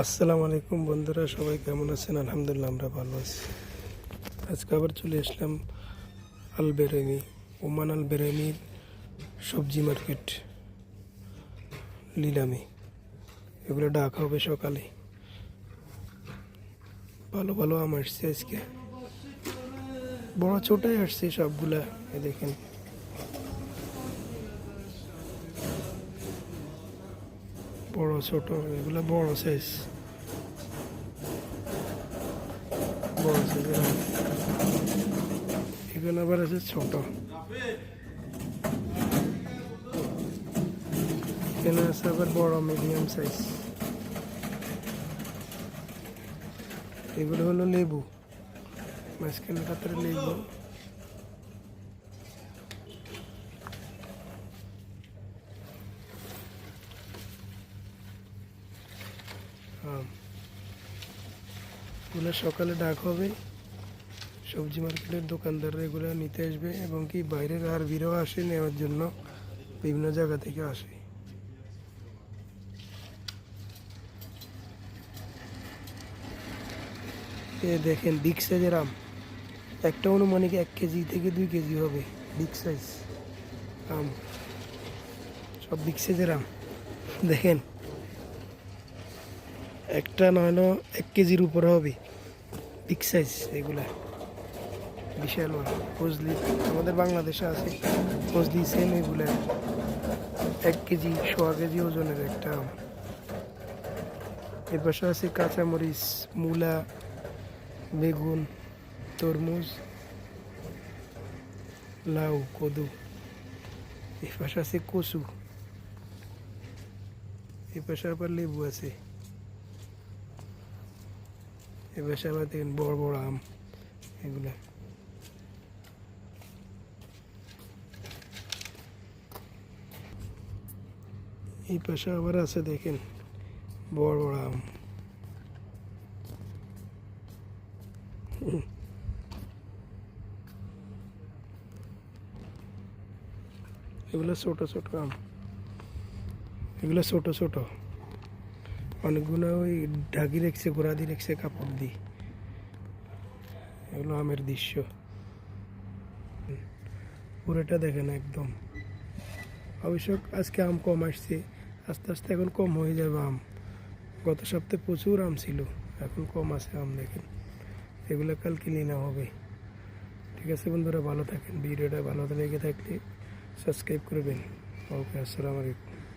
আসসালামু আলাইকুম বন্ধুরা, সবাই কেমন আছেন? আলহামদুলিল্লাহ আমরা ভালো আছি। আজকে আবার চলে আসলাম আল বেরেমি ওমান আল বেরেমির সবজি মার্কেট, লিলামে। এগুলো ডাকা হবে সকালে। ভালো ভালো আম আসছে আজকে। বড় ছোটাই আসছে সবগুলা দেখেন। বড়, ছোট, এগুলো বড় সাইজ বড় সাইজের এখানে আবার আছে ছোট। এখানে আছে আবার বড় মিডিয়াম সাইজ এগুলো হলো লেবু। মাঝখানে কাতারে লেবু। এগুলো সকালে ডাক হবে। সবজি মার্কেটের দোকানদাররা এগুলো নিতে আসবে এবং কি বাইরের আরবিরাও আসে নেওয়ার জন্য বিভিন্ন জায়গা থেকে আসে। এ দেখেন বিগ সাইজের আম। একটা অনুমানিক এক কেজি থেকে দুই কেজি হবে বিগ সাইজ আম। সব বিগ সাইজের আম। দেখেন একটা নয়নো এক কেজির উপরে হবে। বিগ সাইজ এগুলা। বিশাল মাল ফজলি, আমাদের বাংলাদেশে আছে। ফজলি সেম এগুলা। এক কেজি, সোয়া কেজি ওজনের একটা আম। এর পাশে আছে কাঁচামরিচ, মূলা, বেগুন, তরমুজ, লাউ, কদু। এর পাশে আছে কচু। এর পাশে আবার লেবু আছে। এবার আবার দেখেন বড় বড় আম, এগুলা। এই পাশে আবার আছে দেখেন বড় বড় আম। এগুলো ছোট ছোট আম। এগুলো ছোট ছোট। অনেকগুলো ওই ঢাকি রেখছে গোড়া দিয়ে রেখছে, কাপড় দিয়ে। এগুলো আমের দৃশ্য। পুরোটা দেখেন একদম। অবশ্য আজকে আম কম আসছে, আস্তে আস্তে এখন কম হয়ে যাবে আম। গত সপ্তাহে প্রচুর আম ছিল, এখন কম আছে আম দেখেন। এগুলো কাল কিনে হবে। ঠিক আছে বন্ধুরা, ভালো থাকেন। ভিডিওটা ভালো লেগে থাকলে সাবস্ক্রাইব করবেন। ওকে, আসসালামু আলাইকুম।